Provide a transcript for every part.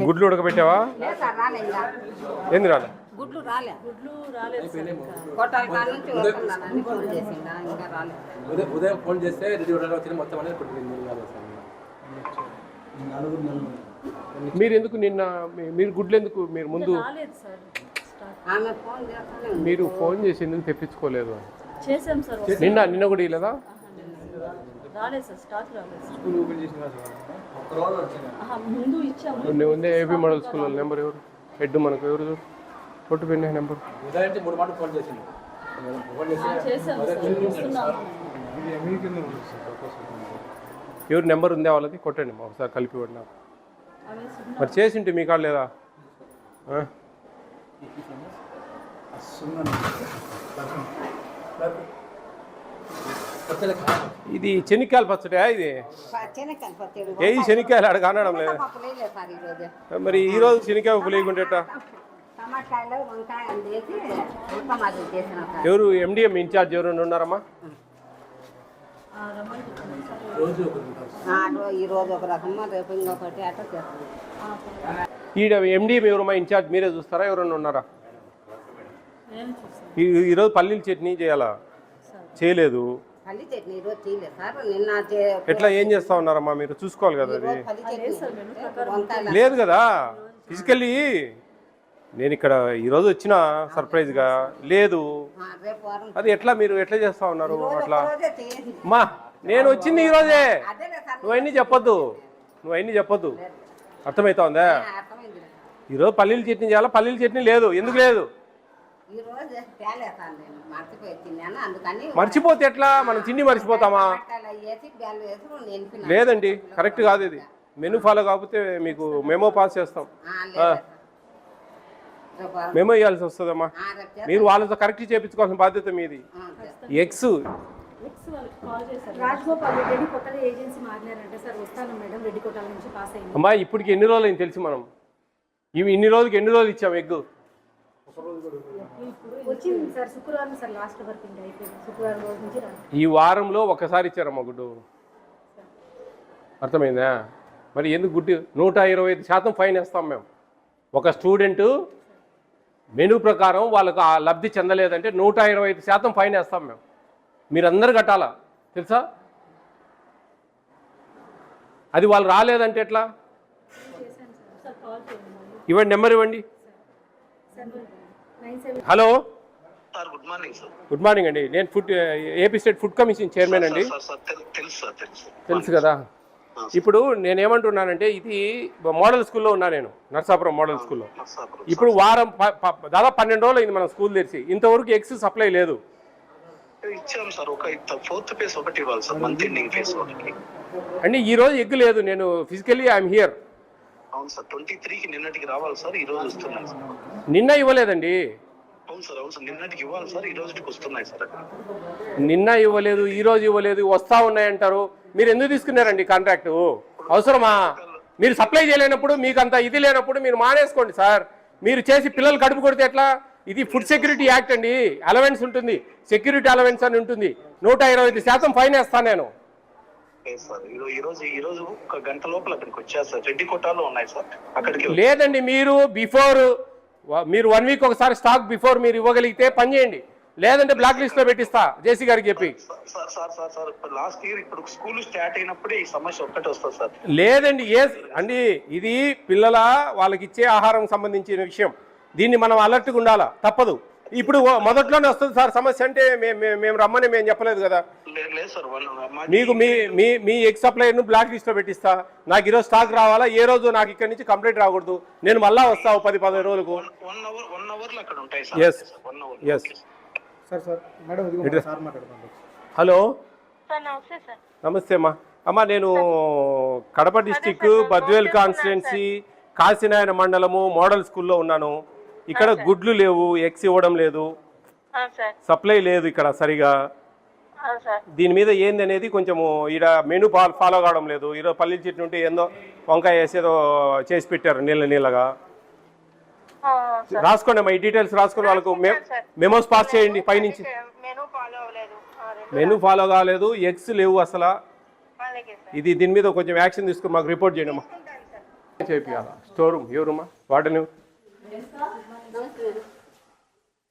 గుడ్లు ఉడకబెట్టావా? లేదు సార్ రాలే ఇంకా. ఏంది రాలే? గుడ్లు రాలే. గుడ్లు రాలేదు సార్ ఇంకా. కోటాల కాడ నుంచి వస్తున్నానని ఫోన్ చేసిండా ఇంకా రాలే. ఉదయం ఫోన్ చేస్తే రెడీ ఉండడం వచ్చిన మొత్తం అనేది మీరు ఎందుకు నిన్న మీరు గుడ్లు ఎందుకు మీరు ముందు మీరు ఫోన్ చేసి ఎందుకు తెప్పించుకోలేదు చేసాం సార్ నిన్న నిన్న కూడా ఇలేదా రాలేదు సార్ స్టాక్ రాలేదు సార్. స్కూల్ ఓపెన్ చేసిన ఆహా, ముందు ఇచ్చాము. నువ్వు ఉందే ఏపీ మోడల్ స్కూల్ నెంబర్ ఎవరు? హెడ్ మనకు ఎవరు చూడు? కొట్టు నెంబర్. ఉదయం మూడు మాటలు ఫోన్ చేసింది ఎవరు నెంబర్ ఉందే వాళ్ళది? కొట్టండి మా ఒకసారి కలిపి ఇవ్వండి నాకు. మరి చేసింటే మీ కాడ లేదా? ఆ? ఇది చెనిక్కాయల పచ్చడా ఇది ఏ శనిక్కాయలు అక్కడ కానడం లేదు? మరి ఈ రోజు శనిక్కాయ ఉప్పు సార్. ఎవరు ఎండిఎం ఇన్ఛార్జ్ ఎవరు ఉన్నారమ్మా? ఈడ ఎండిఎం ఎవరమ్మా ఇన్ఛార్జ్? మీరే చూస్తారా? ఎవరన్నా ఉన్నారా? ఈరోజు పల్లీల చట్నీ చేయాలా? చేయలేదు. పల్లి చట్నీ ఈరోజు చేయలేదు సార్ నిన్న చే- ఎట్లా ఏం చేస్తా ఉన్నారమ్మా మీరు? చూసుకోవాలి కదా అది. పల్లి చట్నీ వంకాయలు లేదు కదా. ఫిజికల్లీ నేను ఇక్కడ ఈరోజు వచ్చిన సర్ప్రైజ్గా లేదు. ఆ, రేపు వారం అది ఎట్లా మీరు ఎట్లా చేస్తా ఉన్నారు అట్లా? రోజే మా నేను వచ్చింది ఈరోజే అదేలే సార్ నువ్వు అన్నీ చెప్పొద్దు. నువ్వు అన్నీ చెప్పొద్దు. అర్థమవుతోందా అర్థమైంది. ఈరోజు పల్లీల చట్నీ చేయాలా? పల్లీల చట్నీ లేదు. ఎందుకు లేదు? నేను మర్చిపోయి తిన్నాను? అందుకని మర్చిపోతే ఎట్లా? మనం తిండి మర్చిపోతామా? వేసి వేసి రెండు లేదండి కరెక్ట్ కాదు ఇది. మెనూ ఫాలో కాకపోతే మీకు మెమో పాస్ చేస్తాం. లేదు. రేపు మెమో ఇవ్వాల్సి వస్తుందమ్మా. రేపు. మీరు వాళ్ళతో కరెక్ట్ చేయించుకోవాల్సిన బాధ్యత మీది. ఆ. ఎక్స్. నెక్స్ట్ వాళ్ళకి కాల్ చేశారు. రాజగోపాల్ రెడ్డి కొత్తగా ఏజెన్సీ మారినారంటే సార్ వస్తాను మేడం రెడ్డి కొట్టాల నుంచి పాస్ అయింది అమ్మా ఇప్పటికి ఎన్ని రోజులు అయింది తెలిసి మనం? ఇవి ఇన్ని రోజులకి ఎన్ని రోజులు ఇచ్చాం ఎగ్ వచ్చింది సార్ శుక్రవారం సార్ లాస్ట్ వరకు ఇంకా అయిపోయింది శుక్రవారం రోజు నుంచి రాదు ఈ వారంలో ఒకసారి ఇచ్చారమ్మా గుడ్డు అర్థమైందా మరి ఎందుకు గుడ్డు నూట ఇరవై ఐదు శాతం ఫైన్ వేస్తాం మేము ఒక స్టూడెంట్ మెనూ ప్రకారం వాళ్ళకు ఆ లబ్ధి చెందలేదంటే నూట ఇరవై ఐదు శాతం ఫైన్ వేస్తాం మేము మీరందరూ కట్టాలా తెలుసా అది వాళ్ళు రాలేదంటే ఎట్లా ఇవ్వండి నెంబర్ ఇవ్వండి hello. Good morning sir. Good morning అండి. నేను food AP state food commission chairman అండి. తెలుసు కదా? ఇప్పుడు నేను ఏమంటున్నానంటే ఇది మోడల్ స్కూల్లో ఉన్నా నేను నర్సాపురం మోడల్ స్కూల్లో. ఇప్పుడు వారం దాదాపు పన్నెండు రోజులు అయింది మనం స్కూల్ తెరిచి. ఇంతవరకు ఎగ్స్ సప్లై లేదు. ఇచ్చాం సార్ ఒక ఫోర్త్ ఫేస్ ఒకటి ఇవ్వాలి సార్ మంత్ ఎండింగ్ ఫేస్ ఒకటి. అంటే ఈ రోజు ఎగ్ లేదు. నేను ఫిజికల్లీ ఐఎమ్ హియర్. అవును సార్. ట్వంటీ త్రీకి నిన్నటికి రావాలి సార్ ఈ రోజు వస్తున్నాయి సార్. నిన్న ఇవ్వలేదండి. అవును సార్ అవును సార్. నిన్నటికి ఇవ్వాలి సార్ ఈ రోజుకి వస్తున్నాయి సార్. నిన్న ఇవ్వలేదు ఈ రోజు ఇవ్వలేదు వస్తా ఉన్నాయంటారు మీరు ఎందుకు తీసుకున్నారండి కాంట్రాక్ట్? అవసరమా? మీరు సప్లై చేయలేనప్పుడు మీకు అంత ఇది లేనప్పుడు మీరు మానేసుకోండి సార్. మీరు చేసి పిల్లలు కడుపు కొడితే ఎట్లా? ఇది ఫుడ్ సెక్యూరిటీ యాక్ట్ అండి. అలవెన్స్ ఉంటుంది. సెక్యూరిటీ అలవెన్స్ అని ఉంటుంది. నూట ఇరవై ఐదు శాతం ఫైన్ వేస్తాను నేను. లేదు సార్. ఈ రో- ఈ రోజు ఈ రోజు ఒక గంట లోపల అక్కడికి వచ్చారు సార్. రెడ్డి కోటాలో ఉన్నాయి సార్. అక్కడికి లేదండి మీరు బిఫోర్ మీరు వన్ వీక్ ఒకసారి స్టాక్ బిఫోర్ మీరు ఇవ్వగలిగితే పని చేయండి. లేదంటే బ్లాక్ లిస్ట్లో పెట్టిస్తా జేసీ గారికి చెప్పి. Sir sir sir sir sir last year ఇప్పుడు స్కూల్ స్టార్ట్ అయినప్పుడే ఈ సమస్య ఒక్కటే వస్తుంది సార్. లేదండి ఏ అండి ఇది పిల్లల వాళ్ళకి ఇచ్చే ఆహారం సంబంధించిన విషయం. దీన్ని మనం అలర్ట్గా ఉండాలా? తప్పదు. ఇప్పుడు మొదట్లోనే వస్తుంది సార్ సమస్య అంటే మేము రమ్మని మేము చెప్పలేదు కదా. మీకు మీ మీ మీ ఎగ్ సప్లైర్ను బ్లాక్ లిస్ట్లో పెట్టిస్తా. నాకు ఈరోజు స్టాక్ రావాలా? ఏ రోజు నాకు ఇక్కడి నుంచి కంప్లైంట్ రాకూడదు? నేను మళ్ళా వస్తా ఓ పది పదిహేను రోజులకు. అవర్ ఎస్ సార్. సార్. మేడం ఇదిగో సార్ మాట్లాడుతున్నాను హలో? సార్ నమస్తే సార్. నమస్తే అమ్మా. అమ్మా నేను కడప డిస్టిక్ బద్వేల్ కాన్స్టిట్యున్సీ కాశీనాయన మండలము మోడల్ స్కూల్లో ఉన్నాను. ఇక్కడ గుడ్లు లేవు ఎగ్స్ ఇవ్వడం లేదు. ఆ, సార్. సప్లై లేదు ఇక్కడ సరిగా. ఆ, సార్. దీని మీద ఏంది అనేది కొంచెము ఈడ మెనూ ఫాలో కావడం లేదు. ఈరోజు పల్లీల చెట్టు ఉంటే ఏందో వంకాయ వేసేదో చేసి పెట్టారు నీళ్ళ నీళ్ళగా. ఆ, సార్. రాసుకోండి అమ్మా ఈ డీటెయిల్స్ రాసుకొని వాళ్ళకు మెమోస్ పాస్ చేయండి పైనుంచి. మెనూ ఫాలో కాలేదు ఎగ్స్ లేవు అసలు. ఇది దీని మీద కొంచెం యాక్షన్ తీసుకుని మాకు రిపోర్ట్ చేయండి అమ్మా. చేపియాలా? స్టోర్ రూమ్ ఎవరమ్మా? వార్డెన్ ఎవరు?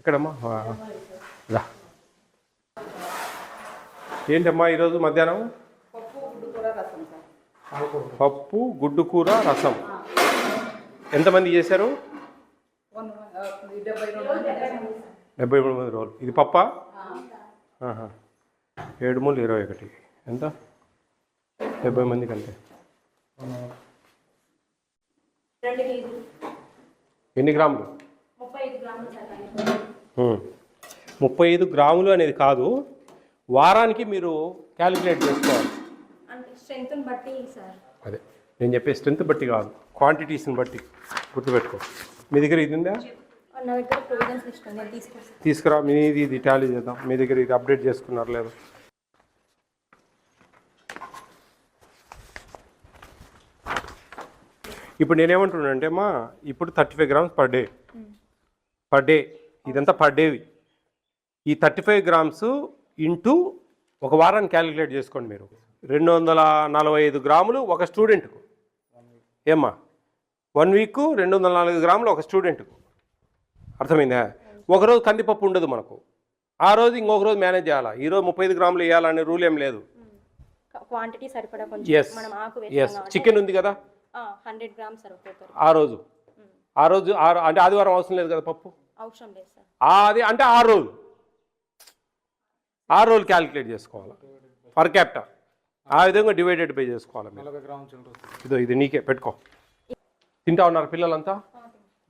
ఇక్కడమ్మా రా. ఏంటమ్మా ఈరోజు మధ్యాహ్నం? పప్పు గుడ్డు కూర రసం. ఎంతమంది చేశారు? డెబ్బై మూడు మంది రోజులు ఇది పప్ప? ఏడు మూడు ఇరవై ఒకటి. ఎంత? డెబ్బై మంది కంటే. ఎన్ని గ్రాములు ముప్పై ఐదు గ్రాములు సార్ ఉమ్. ముప్పై ఐదు గ్రాములు అనేది కాదు వారానికి మీరు క్యాలిక్యులేట్ చేసుకోవాలి. అంటే స్ట్రెంగ్త్ని బట్టి సార్. అదే నేను చెప్పే స్ట్రెంత్ బట్టి కాదు క్వాంటిటీస్ని బట్టి గుర్తుపెట్టుకో. మీ దగ్గర ఇది ఉందా? నా దగ్గర ప్రొవిజన్స్ లిస్ట్ ఉంది నేను తీసుకొస్తాను తీసుకురా మీది ఇది టాలీ చేద్దాం. మీ దగ్గర ఇది అప్డేట్ చేసుకున్నారు లేదు? ఇప్పుడు నేనేమంటున్నానంటే అమ్మా ఇప్పుడు thirty five grams per day. Per day. ఇదంతా పర్ డేవి ఈ థర్టీ ఫైవ్ గ్రామ్స్ ఇంటూ ఒక వారాన్ని క్యాలిక్యులేట్ చేసుకోండి మీరు. రెండు వందల నలభై ఐదు గ్రాములు ఒక స్టూడెంట్కు. ఏమ్మా? వన్ వీక్ రెండు వందల నాలుగు గ్రాములు ఒక స్టూడెంట్కు. అర్థమైందా? ఒకరోజు కందిపప్పు ఉండదు మనకు. ఆ రోజు ఇంకొక రోజు మేనేజ్ చేయాలా? ఈ రోజు ముప్పై ఐదు గ్రాములు వేయాలనే రూల్ ఏం లేదు. క్వాంటిటీ సరిపడా కొంచెం ఎస్ చికెన్ ఉంది కదా? హండ్రెడ్ గ్రామ్స్ సరిపోతారు ఆ రోజు. ఆ రోజు అంటే ఆదివారం అవసరం లేదు కదా పప్పు? అవసరం లేదు సార్. ఆ అది అంటే ఆ రోజు ఆ రోజు క్యాలిక్యులేట్ చేసుకోవాలి? పర్ క్యాప్టా ఆ విధంగా డివైడెడ్ పే చేసుకోవాలి ఇదో ఇది నీకే పెట్టుకో. తింటా ఉన్నారు పిల్లలంతా?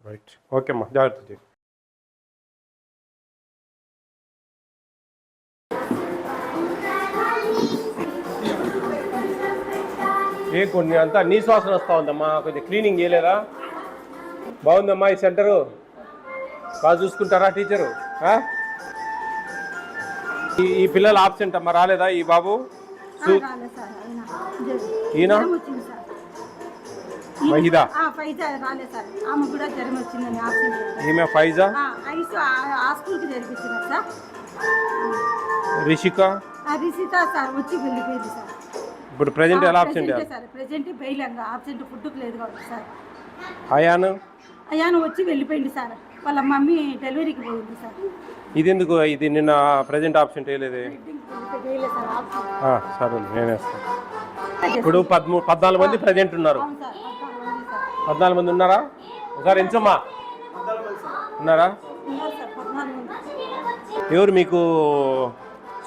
రైట్ ఓకే అమ్మా జాగ్రత్త చేయి. ఏ కొన్ని అంతా నీ శ్వాసన వస్తూ ఉందమ్మా. కొంచెం క్లీనింగ్ చేయలేదా? బాగుందమ్మా ఈ సెంటరు. బాగా చూసుకుంటారా టీచరు? ఆ? ఈ పిల్లలు ఆబ్సెంట్ అమ్మా రాలేదా ఈ బాబు? ఈయన? మహిదా? ఈమె ఫైజా? రిషిక? రిషిత సార్ వచ్చి వెళ్ళిపోయింది సార్. ఇప్పుడు ప్రజెంట్ ఎలా ఆబ్సెంట్ సార్ ప్రెజెంట్ బయలంగా ఆబ్సెంట్ ఫుడ్కి లేదు కాబట్టి సార్. అయాను? అయ్యాను వచ్చి వెళ్ళిపోయింది సార్. వాళ్ళ మమ్మీ డెలివరీకి పోయింది సార్. ఇది ఎందుకు ఇది నిన్న ప్రజెంట్ ఆప్షన్ వేయలేదు సార్ నేను ఇప్పుడు పదమూడు పద్నాలుగు మంది ప్రజెంట్ ఉన్నారు. పద్నాలుగు మంది ఉన్నారా? ఒకసారి ఎంచమ్మా. ఉన్నారా? ఎవరు మీకు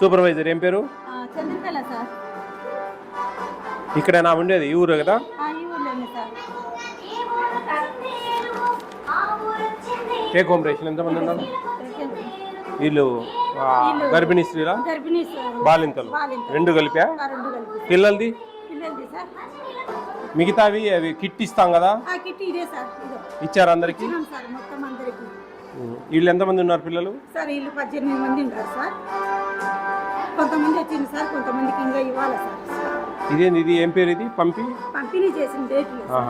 సూపర్వైజర్? ఏం పేరు? ఇక్కడ నా ఉండేది ఈ ఊరు కదా? టేక్ హోమ్ రేషన్ ఎంతమంది ఉన్నారు? వీళ్ళు గర్భిణీ స్త్రీలా? బాలింతలు. రెండు కలిపా? పిల్లలది? మిగతావి అవి కిట్ ఇస్తాం కదా? ఇచ్చారు అందరికి? వీళ్ళు ఎంతమంది ఉన్నారు పిల్లలు? సార్ వీళ్ళు పద్దెనిమిది మంది ఉన్నారు సార్. కొంతమంది వచ్చింది సార్ కొంతమందికి ఇంకా ఇవ్వాలి సార్. ఇదేంది ఇది ఏం పేరు ఇది? పంపి? పంపిణీ చేసిన డేట్ ఆ,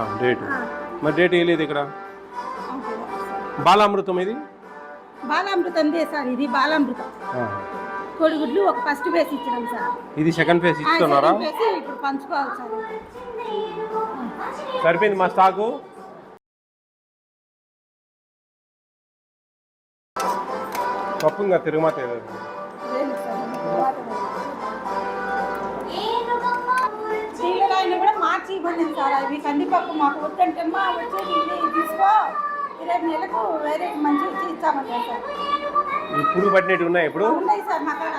మరి డేట్ వేయలేదు ఇక్కడ. బాలామృతం ఇది? బాలామృతందే సార్ ఇది బాలామృతం. కోడిగుడ్లు ఒక ఫస్ట్ వేసి ఇచ్చినాం సార్. ఇది సెకండ్ ఆ, ఇస్తున్నారా ఇప్పుడు పంచుకోవాలి సార్. సరిపోయింది మా స్టాకు. పప్పు ఇంకా తిరుగుమాత కూడా మార్చి ఇవ్వండి సార్ అవి కందిపప్పు మాకు వద్దంటే మా వచ్చేది తీసుకో. ఇరవై నెలకు వేరే మంచి ఇచ్చామన్నారు సార్. పురుగు పట్టినట్టు ఉన్నాయి ఇప్పుడు? ఉన్నాయి సార్ మా కాడ.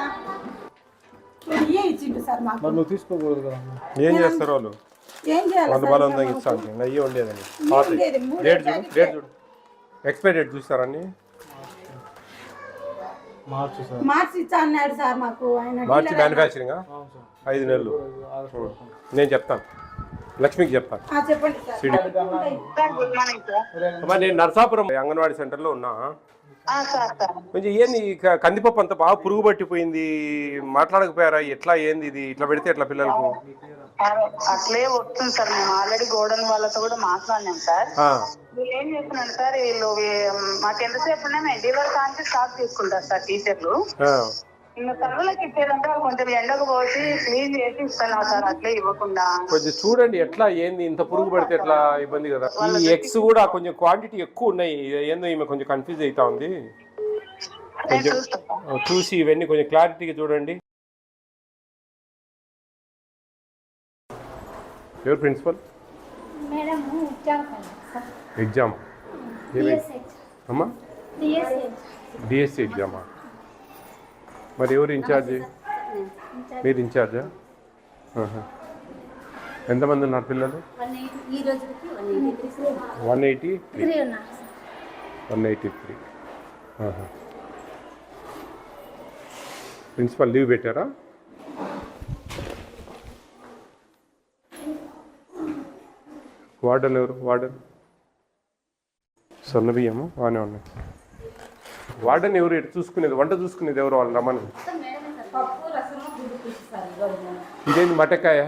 ఇవే ఇచ్చిండు సార్ మాకు. మరి నువ్వు తీసుకోకూడదు కదా. ఏం చేస్తారు వాళ్ళు? ఏం చేయాలి వంద సార్ ఇంకా అయ్యే ఉండేదని ఇవి పాత ఉండేది, మూడే డేట్ చూడు. డేట్ చూడు. ఎక్స్పైరీ డేట్ చూస్తారని మార్చి సార్. మార్చి ఇచ్చా అన్నాడు సార్ మాకు. ఆయన మార్చి డీలర్ ఆయన. మ్యానుఫ్యాక్చరింగ్ అవును సార్. ఐదు నెలలు. నేను చెప్తాను. లక్ష్మికి సార్. అమ్మా నేను నర్సాపురం అంగన్వాడీ సెంటర్లో ఉన్నా. ఆ, సార్ సార్. కొంచెం ఏంది కందిపప్పు అంతా బాగా పురుగు పట్టిపోయింది. మాట్లాడకపోయారా? ఎట్లా ఏంది ఇది? ఇట్లా పెడితే ఎట్లా పిల్లలకు? అట్లే వస్తుంది సార్. మేము ఆల్రెడీ గోడౌన్ వాళ్ళతో కూడా మాట్లాడినాం సార్. ఆ, వీళ్ళు ఏం చేస్తున్నారు సార్? వీళ్ళు మాకు ఎంతసేపు ఉన్నా మేము డెలివరీ కాంచి స్టాక్ తీసుకుంటారు సార్ టీచర్లు. కర్రలకు ఇచ్చేదంటే కొంచెం ఎండకు పోసి క్లీన్ చేసి ఇస్తున్నావు సార్ అట్లే ఇవ్వకుండా. కొంచెం చూడండి ఎట్లా ఏంది ఇంత పురుగు పడితే ఎట్లా ఇబ్బంది కదా. ఈ ఎగ్స్ కూడా కొంచెం క్వాంటిటీ ఎక్కువ ఉన్నాయి. ఏందో ఈమె కొంచెం కన్ఫ్యూజ్ అవుతా ఉంది. కొంచెం చూసి ఇవన్నీ కొంచెం క్లారిటీగా చూడండి. ఎవరు ప్రిన్సిపల్ మేడం ఎగ్జామ్ ఏమి అమ్మా? డిఎస్సి ఎగ్జామా మరి ఎవరు ఇన్ఛార్జి మీరు ఇన్ఛార్జా. ఎంతమంది ఉన్నారు పిల్లలు? One eighty three one eighty three three ఉన్నారు one eighty three principal leave పెట్టారా? వార్డెన్ ఎవరు? వార్డెన్? సన్న బియ్యము బాగానే ఉన్నాయి. వార్డెన్ ఎవరు ఎటు చూసుకునేది? వంట చూసుకునేది ఎవరు వాళ్ళు రమ్మని? ఇదేంది మటకాయ?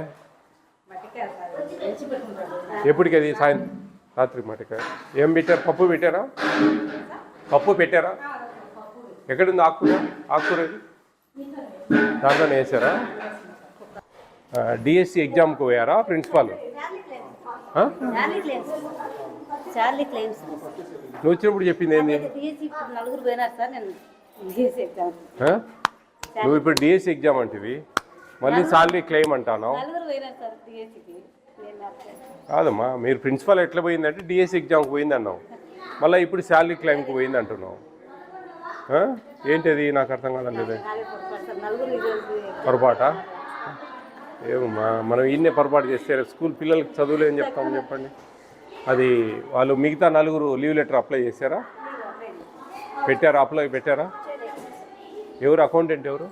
ఎప్పటికి అది? సాయంత్రం రాత్రి మటకాయ. ఏం పెట్టారు? పప్పు పెట్టారా? పప్పు పెట్టారా? ఎక్కడుంది ఆకుకూర? ఆకుకూర? దాంట్లోనే వేసారా? డిఎస్సి ఎగ్జామ్కి పోయారా? ప్రిన్సిపాల్? చార్లీ క్లెయిమ్స్. నువ్వు వచ్చినప్పుడు చెప్పింది ఏంది? ఎగ్జామ్ ఆ? నువ్వు ఇప్పుడు డిఎస్సి ఎగ్జామ్ అంటివి. మళ్ళీ సాలరీ క్లెయిమ్ అంటాను. కాదమ్మా మీరు ప్రిన్సిపల్ ఎట్లా పోయిందంటే డిఎస్సి ఎగ్జామ్కి పోయింది అన్నావు. మళ్ళీ ఇప్పుడు శాలరీ క్లెయిమ్కి పోయింది అంటున్నావు? ఏంటిది? నాకు అర్థం నాలుగు పొరపాటు ఏమమ్మా మనం ఇన్నే పొరపాటు చేస్తే స్కూల్ పిల్లలకి చదువులు ఏం చెప్తాం చెప్పండి. అది వాళ్ళు మిగతా నలుగురు లీవ్ లెటర్ అప్లై చేశారా? పెట్టారా? అప్లై పెట్టారా? ఎవరు అకౌంటెంట్ ఎవరు?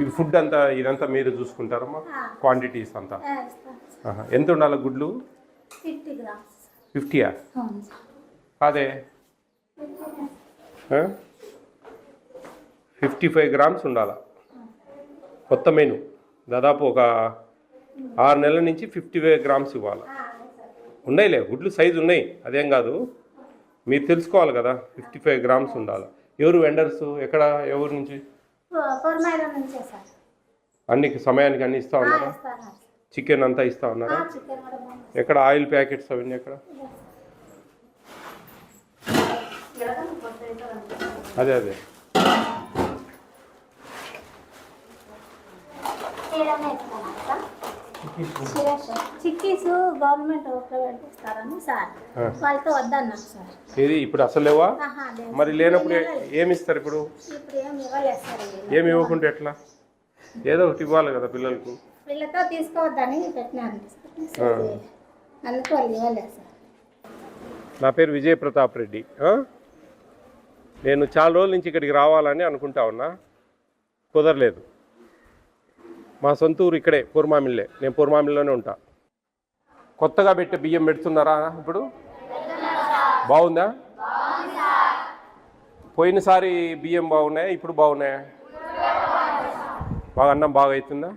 ఈ ఫుడ్ అంతా ఇదంతా మీరు చూసుకుంటారమ్మా. క్వాంటిటీస్ అంతా. ఎంత ఉండాలి గుడ్లు? ఫిఫ్టీయా కాదే ఫిఫ్టీ ఫైవ్ గ్రామ్స్ ఉండాల? కొత్త మెను. దాదాపు ఒక ఆరు నెలల నుంచి ఫిఫ్టీ ఫైవ్ గ్రామ్స్ ఇవ్వాలి? ఉన్నాయిలే గుడ్లు సైజు ఉన్నాయి. అదేం కాదు. మీరు తెలుసుకోవాలి కదా ఫిఫ్టీ ఫైవ్ గ్రామ్స్ ఉండాలి. ఎవరు వెండర్స్ ఎక్కడ? ఎవరి నుంచి? అన్ని సమయానికి అన్ని ఇస్తా ఉన్నారా? చికెన్ అంతా ఇస్తా ఉన్నారా? ఎక్కడ? ఆయిల్ ప్యాకెట్స్ అవన్నీ ఎక్కడ? అదే అదే. చిక్కీస్. గవర్నమెంట్ ప్రొవైడ్ చేస్తారని సార్. ఆ. వాళ్ళతో వద్దన్నారు సార్. ఏది? ఇప్పుడు అసలు లేవా. మరి లేనప్పుడు ఏమి ఇస్తారు ఇప్పుడు. ఏమి ఇవ్వకుంటే ఎట్లా? ఏదో ఒకటి ఇవ్వాలి కదా పిల్లలకు. వీళ్ళతో తీసుకోవద్దని పెట్టినారు. ఆ. అందుకు వాళ్ళు ఇవ్వలేదు సార్. నా పేరు విజయ్ ప్రతాప్ రెడ్డి? నేను చాలా రోజుల నుంచి ఇక్కడికి రావాలని అనుకుంటా ఉన్నా. కుదరలేదు. మా సొంత ఊరు ఇక్కడే పూర్మామిల్లే. నేను పూర్మామిల్లోనే ఉంటా. కొత్తగా పెట్టే బియ్యం పెడుతున్నారా ఇప్పుడు? బాగుందా? పోయినసారి బియ్యం బాగున్నాయా? ఇప్పుడు బాగున్నాయా? బాగా అన్నం బాగా అవుతుందా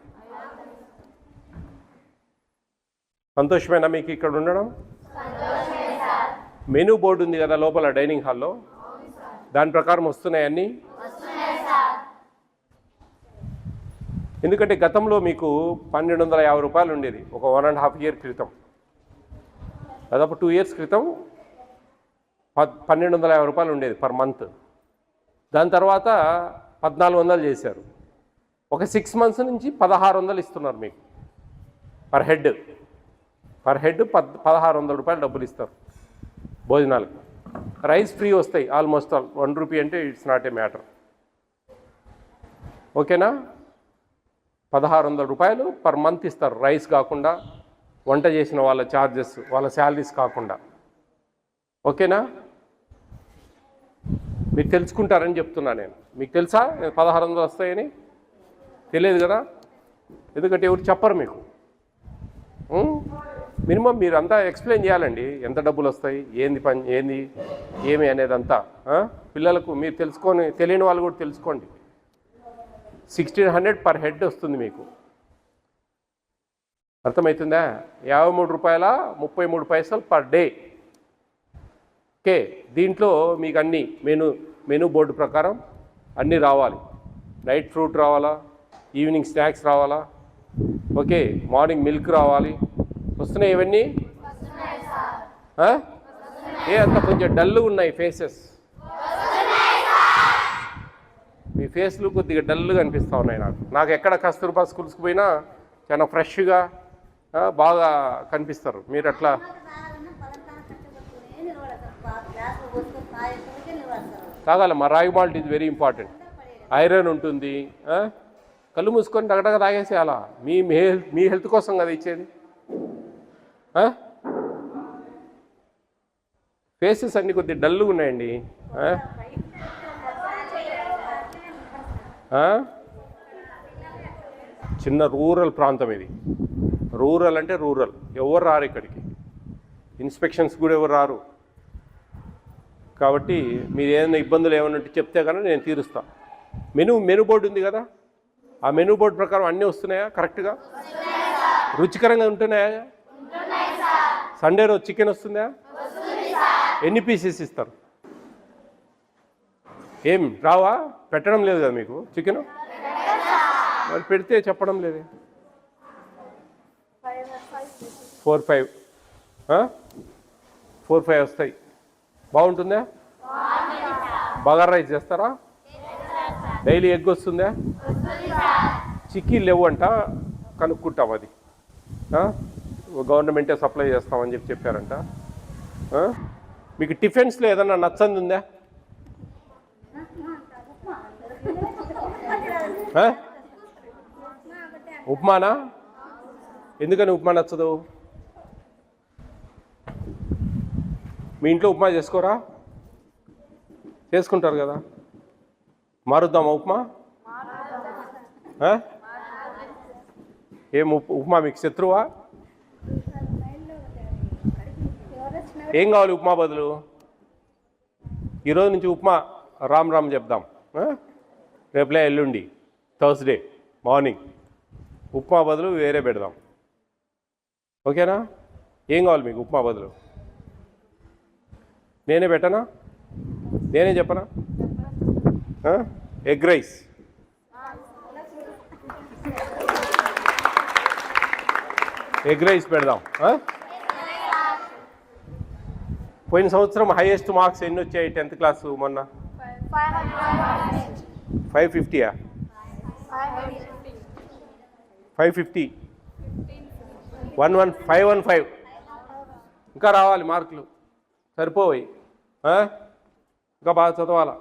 సంతోషమేనా మీకు ఇక్కడ ఉండడం? మెనూ బోర్డు ఉంది కదా లోపల డైనింగ్ హాల్లో. దాని ప్రకారం వస్తున్నాయి ఎందుకంటే గతంలో మీకు పన్నెండు వందల యాభై రూపాయలు ఉండేది ఒక వన్ అండ్ హాఫ్ ఇయర్ క్రితం. దాదాపు టూ ఇయర్స్ క్రితం పద్ పన్నెండు వందల యాభై రూపాయలు ఉండేది పర్ మంత్ దాని తర్వాత పద్నాలుగు వందలు చేశారు. ఒక సిక్స్ మంత్స్ నుంచి పదహారు వందలు ఇస్తున్నారు మీకు పర్ హెడ్ పర్ హెడ్ పద్ పదహారు వందల రూపాయలు డబ్బులు ఇస్తారు భోజనాలకు. రైస్ ఫ్రీ వస్తాయి ఆల్మోస్ట్ ఆల్ వన్ రూపీ అంటే ఇట్స్ నాట్ ఏ మ్యాటర్ ఓకేనా పదహారు వందల రూపాయలు పర్ మంత్ ఇస్తారు రైస్ కాకుండా వంట చేసిన వాళ్ళ ఛార్జెస్ వాళ్ళ శాలరీస్ కాకుండా. ఓకేనా? మీరు తెలుసుకుంటారని చెప్తున్నా నేను. మీకు తెలుసా? పదహారు వందలు వస్తాయని? తెలియదు కదా? ఎందుకంటే ఎవరు చెప్పరు మీకు. మినిమం మీరు అంతా ఎక్స్ప్లెయిన్ చేయాలండి. ఎంత డబ్బులు వస్తాయి? ఏంది పని? ఏంది? ఏమి అనేదంతా? అంతా పిల్లలకు మీరు తెలుసుకొని తెలియని వాళ్ళు కూడా తెలుసుకోండి. సిక్స్టీన్ హండ్రెడ్ పర్ హెడ్ వస్తుంది మీకు. అర్థమవుతుందా? యాభై మూడు రూపాయల ముప్పై మూడు పైసలు పర్ డే. ఓకే దీంట్లో మీకు అన్ని మెను మెను బోర్డు ప్రకారం అన్నీ రావాలి. నైట్ ఫ్రూట్ రావాలా? ఈవినింగ్ స్నాక్స్ రావాలా? ఓకే మార్నింగ్ మిల్క్ రావాలి. వస్తున్నాయి ఇవన్నీ? ఏ అంత కొంచెం డల్గా ఉన్నాయి ఫేసెస్. మీ ఫేస్లు కొద్దిగా డల్గా అనిపిస్తూ ఉన్నాయి నాకు. నాకు ఎక్కడ కస్తూర్బా స్కూల్స్కి పోయినా చాలా ఫ్రెష్గా బాగా కనిపిస్తారు. మీరు అట్లా తాగాలి. మా రాగి మాల్ట్ ఇది వెరీ ఇంపార్టెంట్ ఐరన్ ఉంటుంది కళ్ళు మూసుకొని డగడగ తాగేసేయాలా? మీ మీ హెల్త్ మీ హెల్త్ కోసం కదా ఇచ్చేది? ఫేసెస్ అన్ని కొద్దిగా డల్గా ఉన్నాయండి చిన్న రూరల్ ప్రాంతం ఇది. రూరల్ అంటే రూరల్. ఎవరు రారు ఇక్కడికి? ఇన్స్పెక్షన్స్ కూడా ఎవరు రారు? కాబట్టి మీరు ఏదైనా ఇబ్బందులు ఏమైనా చెప్తే కనుక నేను తీరుస్తా. మెను మెను బోర్డు ఉంది కదా? ఆ మెను బోర్డు ప్రకారం అన్నీ వస్తున్నాయా? కరెక్ట్గా? రుచికరంగా ఉంటున్నాయా? సండే రోజు చికెన్ వస్తుందా? ఎన్ని పీసెస్ ఇస్తారు? ఏం రావా? పెట్టడం లేదు కదా మీకు? చికెన్? మరి పెడితే చెప్పడం లేదే. Four five. ఫోర్ ఫైవ్ వస్తాయి. బాగుంటుందా? బగార్ రైస్ చేస్తారా? డైలీ ఎగ్ వస్తుందా? చిక్కీ లేవు అంట కనుక్కుంటాం అది. గవర్నమెంటే సప్లై చేస్తామని చెప్పి చెప్పారంట. మీకు టిఫిన్స్లో ఏదన్నా నచ్చంది ఉందా? ఉప్మానా? ఎందుకని ఉప్మా నచ్చదు? మీ ఇంట్లో ఉప్మా చేసుకోరా? చేసుకుంటారు కదా. మారుద్దామా ఉప్మా? ఏం ఉప్మా మీకు శత్రువా? ఏం కావాలి ఉప్మా బదులు? ఈరోజు నుంచి ఉప్మా రామ్ రామ్ చెప్దాం. రేపులే ఎల్లుండి. థర్స్డే మార్నింగ్ ఉప్మా బదులు వేరే పెడదాం. ఓకేనా? ఏం కావాలి మీకు ఉప్మా బదులు? నేనే పెట్టనా? నేనే చెప్పనా? ఎగ్ రైస్ ఎగ్ రైస్ పెడదాం? పోయిన సంవత్సరం హైయెస్ట్ మార్క్స్ ఎన్ని వచ్చాయి టెన్త్ క్లాస్ మొన్న? Five ఫిఫ్టీయా five fifty. One one five one five. ఇంకా రావాలి మార్కులు. సరిపోయి. ఇంకా బాగా చదవాలా?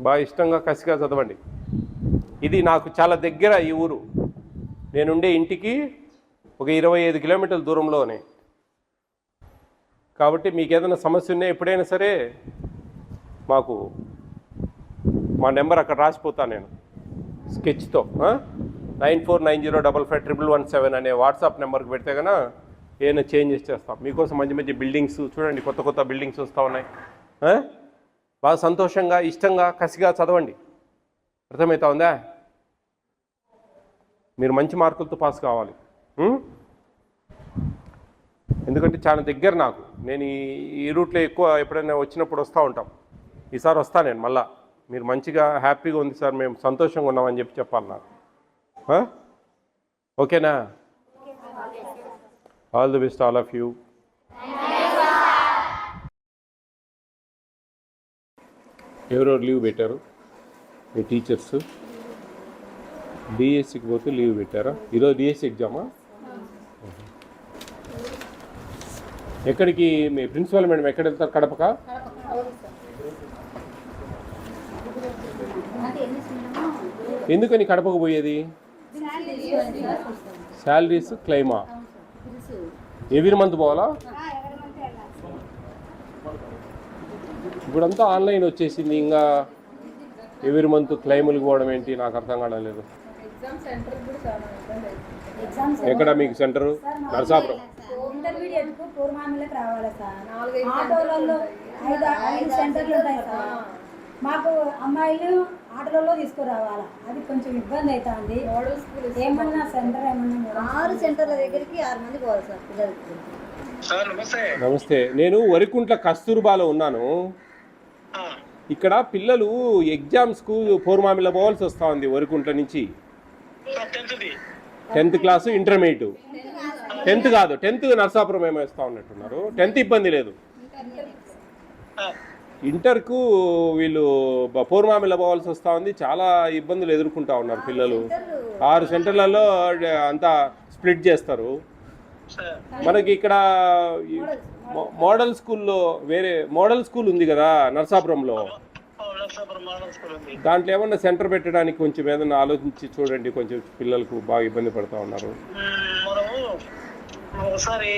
బాగా ఇష్టంగా కసిగా చదవండి. ఇది నాకు చాలా దగ్గర ఈ ఊరు. నేనుండే ఇంటికి ఒక ఇరవై ఐదు కిలోమీటర్ల దూరంలోనే. కాబట్టి మీకు ఏదైనా సమస్య ఉన్నా ఎప్పుడైనా సరే మాకు మా నెంబర్ అక్కడ రాసిపోతాను నేను. స్కెచ్తో nine four nine zero double five triple one seven అనే వాట్సాప్ నెంబర్కి పెడితే కనుక ఏమైనా చేంజెస్ చేస్తాం మీకోసం మంచి మంచి బిల్డింగ్స్ చూడండి కొత్త కొత్త బిల్డింగ్స్ వస్తూ ఉన్నాయి. బాగా సంతోషంగా ఇష్టంగా కసిగా చదవండి. అర్థమవుతా ఉందా? మీరు మంచి మార్కులతో పాస్ కావాలి. ఎందుకంటే చాలా దగ్గర నాకు. నేను ఈ రూట్లో ఎక్కువ ఎప్పుడైనా వచ్చినప్పుడు వస్తూ ఉంటాం. ఈసారి వస్తాను నేను మళ్ళా. మీరు మంచిగా హ్యాపీగా ఉంది సార్ మేము సంతోషంగా ఉన్నామని చెప్పి చెప్పాలి నాకు ఆ? ఓకేనా all the best all of you ఎవరెవరు లీవ్ పెట్టారు? మీ టీచర్స్? డిఎస్సికి పోతే లీవ్ పెట్టారా? ఈరోజు డిఎస్సి ఎగ్జామా? ఎక్కడికి మీ ప్రిన్సిపల్ మేడం ఎక్కడ వెళ్తారు? కడపక? ఎందుకని కడపకు పోయేది? శాలరీస్ క్లైమా? ఎవ్రీ మంత్ పోవాలా? ఇప్పుడంతా ఆన్లైన్ వచ్చేసింది ఇంకా ఎవ్రీ మంత్ క్లైములు పోవడం ఏంటి? నాకు అర్థం కావడం లేదు. ఎక్కడ మీకు సెంటరు? నరసాపురం. మాకు అమ్మాయిలు ఆటోలలో తీసుకురావాలా? అది కొంచెం ఇబ్బంది అవుతుంది. ఏమన్నా సెంటర్ ఏమన్నా ఆరు సెంటర్ల దగ్గరికి ఆరు మంది పోవాలి సార్ పిల్లలకి. సార్ నమస్తే. నమస్తే. నేను వరికుంట్ల కస్తూర్బాలో ఉన్నాను. ఆ, ఇక్కడ పిల్లలు ఎగ్జామ్స్కు పూర్మామిల పోవాల్సి వస్తూ ఉంది వరకుంట్ల నుంచి. Tenth class intermediate. టెన్త్ కాదు టెన్త్ నర్సాపురం ఏమో ఇస్తా ఉన్నట్టున్నారు. టెన్త్ ఇబ్బంది లేదు. ఇంటర్కు వీళ్ళు పూర్మామిల పోవాల్సి వస్తూ ఉంది. చాలా ఇబ్బందులు ఎదుర్కొంటా ఉన్నారు పిల్లలు. ఆరు సెంటర్లలో అంతా స్ప్లిట్ చేస్తారు. మనకి ఇక్కడ మోడల్ స్కూల్లో వేరే మోడల్ స్కూల్ ఉంది కదా నర్సాపురంలో. దాంట్లో ఏమన్నా సెంటర్ పెట్టడానికి కొంచెం ఏదన్నా ఆలోచించి చూడండి. కొంచెం పిల్లలకు బాగా ఇబ్బంది పడుతూ ఉన్నారు. ఒకసారి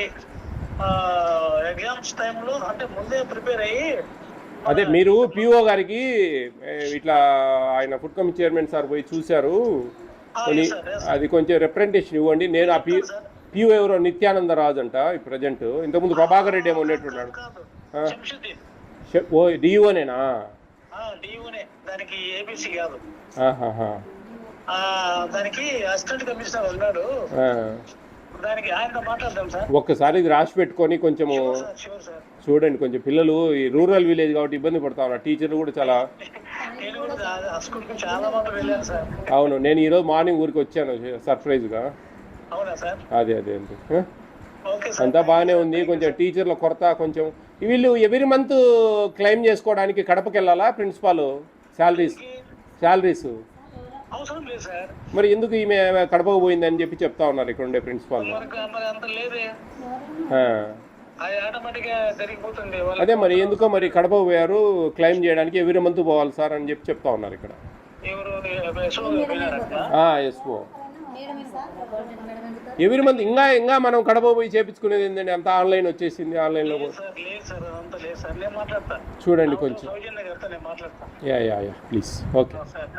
ఎగ్జామ్స్ టైంలో అంటే ముందే ప్రిపేర్ అయ్యి అదే మీరు పిఓ గారికి ఇట్లా ఆయన ఫుడ్ కమిటీ చైర్మన్ సార్ పోయి చూశారు. అది కొంచెం రిప్రజెంటేషన్ ఇవ్వండి. నేను ఆ పి పిఓ ఎవరో నిత్యానంద రాజు అంట ఈ ప్రజెంట్ ఇంతకుముందు ప్రభాకర్ రెడ్డి ఏమో చె- ఓ డిఓనేనా దానికి అసిస్టెంట్ కమిషనర్ ఉన్నాడు. ఒక్కసారి ఇది రాసి పెట్టుకొని కొంచెము చూడండి కొంచెం పిల్లలు ఈ రూరల్ విలేజ్ కాబట్టి ఇబ్బంది పడతా ఉన్నారు. టీచర్లు కూడా చాలా అవును నేను ఈరోజు మార్నింగ్ ఊరికి వచ్చాను సర్ప్రైజ్గా. అదే అదే అండి అంతా బాగానే ఉంది. కొంచెం టీచర్ల కొరత కొంచెం. వీళ్ళు ఎవ్రీ మంత్ క్లెయిమ్ చేసుకోవడానికి కడపకి వెళ్ళాలా ప్రిన్సిపాల్ శాలరీస్ శాలరీస్ అవసరం లేదు సార్. మరి ఎందుకు ఈమె కడపకు పోయిందని చెప్పి చెప్తా ఉన్నారు ఇక్కడ ఉండే ప్రిన్సిపాల్ మనకు మరి అంత లేదే. అది ఆటోమేటిక్గా జరిగిపోతుంది వాళ్ళ అదే మరి ఎందుకో మరి కడపకు పోయారు క్లెయిమ్ చేయడానికి ఎవ్రీ మంత్ పోవాలి సార్ అని చెప్పి చెప్తా ఉన్నారు ఇక్కడ. ఎవరు యశోద పోయినారంట? ఎస్ఓ ఎవ్రీ మంత్ ఇంకా ఇంకా మనం కడప పోయి చేపించుకునేది ఏంటంటే అంతా ఆన్లైన్ వచ్చేసింది ఆన్లైన్లో లేదు సార్ లేదు సార్ అదంతా లేదు సార్. నేను మాట్లాడతా. చూడండి కొంచెం. సౌజన్య గారితో నేను మాట్లాడతా. Yeah yeah yeah please okay sir.